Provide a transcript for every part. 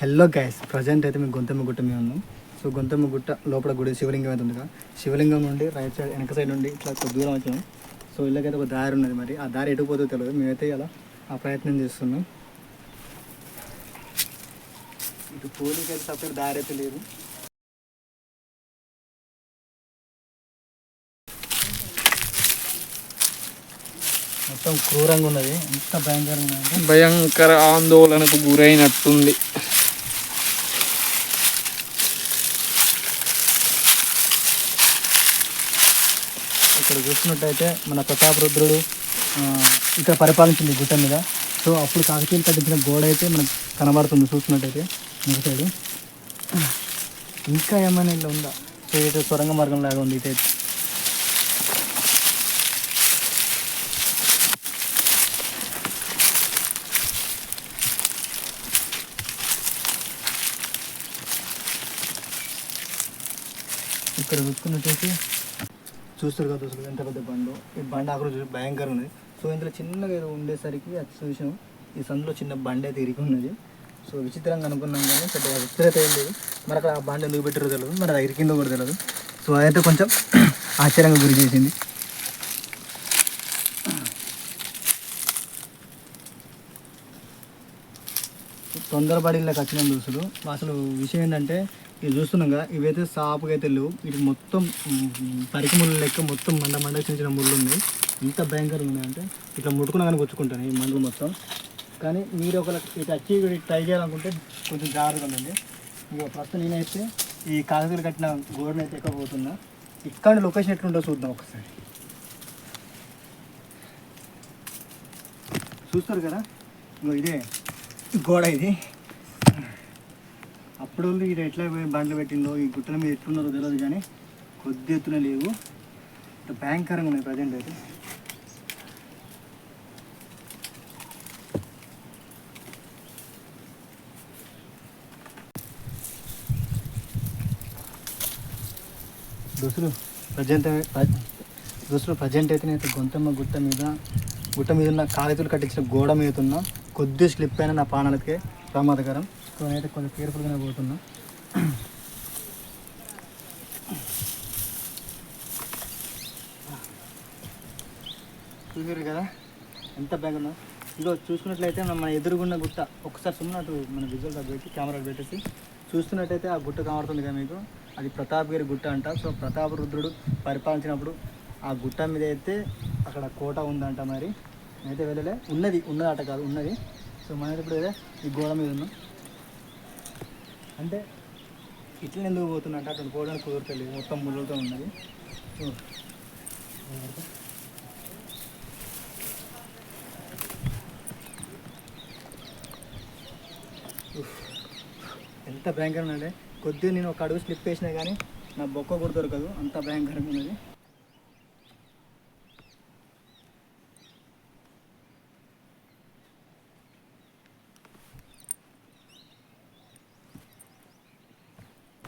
Hello guys present అయితే మేము గొంతమ్మ గుట్ట మీ ఉన్నాం. సో గొంతమ్మ గుట్ట లోపల గుడి శివలింగం అయితే ఉంది కదా శివలింగం నుండి రైట్ సైడ్ వెనక సైడ్ నుండి ఇట్లా కొద్ది దూరం వచ్చాము సో ఇళ్ళకైతే ఒక దారి ఉన్నది మరి. ఆ దారి ఎటు పోతుందో తెలియదు. మేమైతే ఇలా ఆ ప్రయత్నం చేస్తున్నాం. ఇటు పోలీకైతే అయితే తప్ప దారి అయితే లేదు. మొత్తం క్రూరంగా ఉన్నది. ఎంత భయంకరంగా భయంకర ఆందోళనకు గురైనట్టుంది. ఇక్కడ చూస్తున్నట్టయితే మన ప్రతాపరుద్రుడు ఇక్కడ పరిపాలించింది గుట్ట మీద. సో అప్పుడు కాకతీయులు కట్టించిన గోడ అయితే మనకు కనబడుతుంది చూస్తున్నట్టయితే ఒక సైడు. ఇంకా ఏమైనా ఇలా ఉందా? సో ఇదైతే సొరంగ మార్గం లాగా ఉంది ఇటైతే ఇక్కడ చూసుకున్నట్టయితే చూస్తారు కదా అసలు ఎంత పెద్ద బండు. ఈ బండ అక్కడ భయంకరంగా ఉన్నది సో ఇందులో చిన్నగా ఏదో ఉండేసరికి అది చూసాం. ఈ సందులో చిన్న బండ అయితే ఇరిగి ఉన్నది. సో విచిత్రంగా అనుకున్నాం కానీ పెద్దగా విచిత్రత ఏం లేదు. మరి అక్కడ ఆ బండ ఎందుకు పెట్టారో తెలియదు మరి అది ఇరికిందో కూడా తెలియదు సో అదైతే కొంచెం ఆశ్చర్యంగా గురి చేసింది. తొందరపడి ఇళ్ళకి వచ్చిన దోస్తులు అసలు విషయం ఏంటంటే ఇది చూస్తున్నాం కదా ఇవైతే సాపుగా అయితే లేవు. ఇది మొత్తం పరికి ముళ్ళు లెక్క మొత్తం మండ మండ చిన్న చిన్న ముళ్ళు ఉన్నాయి. ఎంత భయంకరంగా ఉన్నాయంటే ఇట్లా ముట్టుకున్నా కానీ గుచ్చుకుంటాను ఈ మండలు మొత్తం. కానీ మీరు ఒక ఇటు వచ్చి ట్రై చేయాలనుకుంటే కొంచెం జాగ్రత్తగా ఉండండి. ఇక ప్రస్తుతం నేనైతే ఈ కాకతీయులు కట్టిన గోడని అయితే ఎక్కబోతున్నా. ఇక్కడ లొకేషన్ ఎట్లుంటో చూద్దాం ఒకసారి. చూస్తారు కదా? ఇదే గోడ ఇది. అప్పుడు వాళ్ళు ఇక్కడ ఎట్లా పోయి బండ్లు పెట్టిందో ఈ గుట్టల మీద ఎట్లున్నదో తెలియదు కానీ కొద్ది ఎత్తున లేవు. ఇంత భయంకరంగా ఉన్నాయి ప్రజెంట్ అయితే. దుసులు ప్రజెంట్ దుసులు ప్రజెంట్ అయితే నేను గొంతమ్మ గుట్ట మీద గుట్ట మీద ఉన్న కాగితాలు కట్టించిన గోడ మీద ఉన్న కొద్ది స్లిప్ అయిన నా ప్రాణాలకే ప్రమాదకరం. సో నేనైతే కొంచెం కేర్ఫుల్గానే పోతున్నా. చూసారు కదా? ఎంత బ్యాగ్ ఉందో. ఇదిగో చూసుకున్నట్లయితే మన ఎదురుగున్న గుట్ట ఒకసారి సుమ్మన అటు మన విజువల్ పెట్టి కెమెరా పెట్టేసి చూస్తున్నట్టయితే ఆ గుట్ట కనబడుతుంది కదా మీకు? అది ప్రతాపగిరి గుట్ట అంట. సో ప్రతాప రుద్రుడు పరిపాలించినప్పుడు ఆ గుట్ట మీద అయితే అక్కడ కోట ఉందంట మరి. నేనైతే వెళ్ళలే. ఉన్నది ఉన్నదట కాదు ఉన్నది. సో మన ఇప్పుడు ఈ గోడ మీద ఉన్నాం. అంటే ఇట్లా ఎందుకు పోతున్నట్టు అక్కడ పోవడానికి కుదరతలేదు మొత్తం ముళ్ళతో ఉన్నది. ఎంత భయంకరంగా అంటే కొద్దిగా నేను ఒక అడుగు స్లిప్ వేసినా కానీ నా బొక్క కూడా దొరకదు. అంత భయంకరంగా ఉన్నది.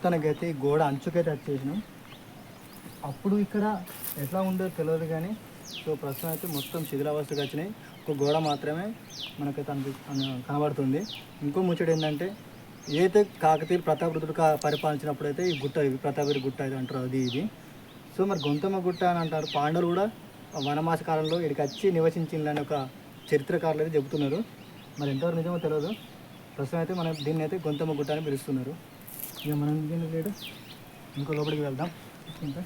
తనకైతే ఈ గోడ అంచుకైతే వచ్చేసినాం అప్పుడు ఇక్కడ ఎట్లా ఉందో తెలియదు కానీ సో ప్రస్తుతం అయితే మొత్తం శిథిలావస్థకు వచ్చినాయి. ఒక గోడ మాత్రమే మనకైతే అనిపి కనబడుతుంది. ఇంకో ముచ్చట ఏంటంటే ఏదైతే కాకతీయ ప్రతాపరుద్రుడు కా పరిపాలించినప్పుడు అయితే ఈ గుట్ట ఇది ప్రతాపరి గుట్ట ఇది అంటారు అది ఇది. సో మరి గొంతమ్మ గుట్ట అని అంటారు. పాండవులు కూడా వనమాస కాలంలో ఇక్కడికి వచ్చి నివసించిందని ఒక చరిత్రకారులు అయితే చెబుతున్నారు. మరి ఎంతవరకు నిజమో తెలియదు ప్రస్తుతం అయితే మనం దీన్ని అయితే గొంతమ్మ గుట్ట అని పిలుస్తున్నారు. ఇక మనం ఇంకేం లేడు ఇంకో లోపలికి వెళ్దాం. ఇంకా.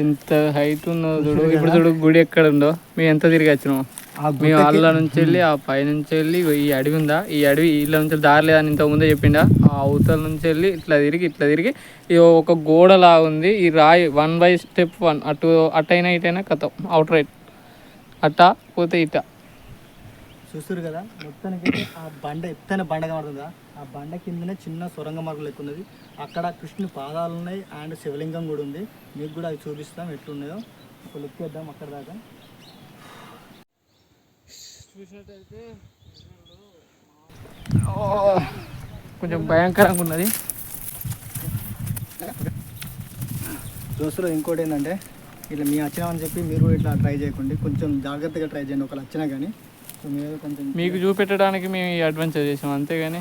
ఎంత హైట్ ఉన్నదో చూడు. ఇప్పుడు చూడు గుడి ఎక్కడ ఉందో. మేము ఎంత తిరిగి వచ్చినాము. మేము అల్ల నుంచి వెళ్ళి ఆ పై నుంచి వెళ్ళి ఈ అడవి ఉందా? ఈ అడవి ఇళ్ళ నుంచి దారి లేదని ఇంతకు ముందే చెప్పిండా? ఆ అవతల నుంచి వెళ్ళి ఇట్లా తిరిగి ఇట్లా తిరిగి ఒక గోడలా ఉంది. ఈ రాయి వన్ బై స్టెప్ వన్ అటు అటైనా ఇటైనా కథ. అవుట్ రైట్ అట్ట పోతే ఇట చూస్తారు కదా మొత్తానికి ఆ బండ ఎత్తైన బండ కనబడుతుందా? ఆ బండ కిందనే చిన్న సొరంగ మార్గం లెక్క ఉన్నది. అక్కడ కృష్ణుని పాదాలు ఉన్నాయి అండ్ శివలింగం కూడా ఉంది. మీకు కూడా అవి చూపిస్తాం ఎట్లున్నాయో. ఒక లుక్ వేద్దాం అక్కడ దాకా. కొంచెం భయంకరంగా ఉన్నది. దోస్తులు ఇంకోటి ఏంటంటే ఇట్లా మీ వచ్చినామని చెప్పి మీరు ఇట్లా ట్రై చేయకండి. కొంచెం జాగ్రత్తగా ట్రై చేయండి ఒకళ్ళు వచ్చినా కానీ. సో మీరు కొంచెం మీకు చూపెట్టడానికి మేము ఈ అడ్వెంచర్ చేసాం అంతేగాని.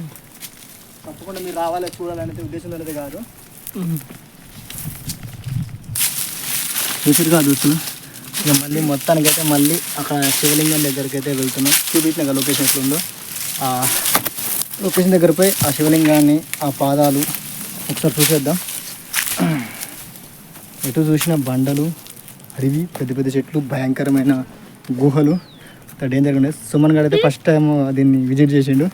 తప్పకుండా మీరు రావాలి చూడాలనే ఉద్దేశం అనేది కాదు. చూసిరుగా చూస్తున్నాం. ఇక మళ్ళీ మొత్తానికి అయితే మళ్ళీ అక్కడ శివలింగం దగ్గరికి అయితే వెళ్తున్నాం. చూపించిన కదా లొకేషన్ ఎట్లా ఉందో. ఆ లొకేషన్ దగ్గర పోయి ఆ శివలింగాన్ని ఆ పాదాలు ఒకసారి చూసేద్దాం. ఎటు చూసిన బండలు అడవి పెద్ద పెద్ద చెట్లు భయంకరమైన గుహలు. డేంజర్గా ఉన్నాయి సుమన్ గారు అయితే ఫస్ట్ టైం దీన్ని విజిట్ చేసిండు.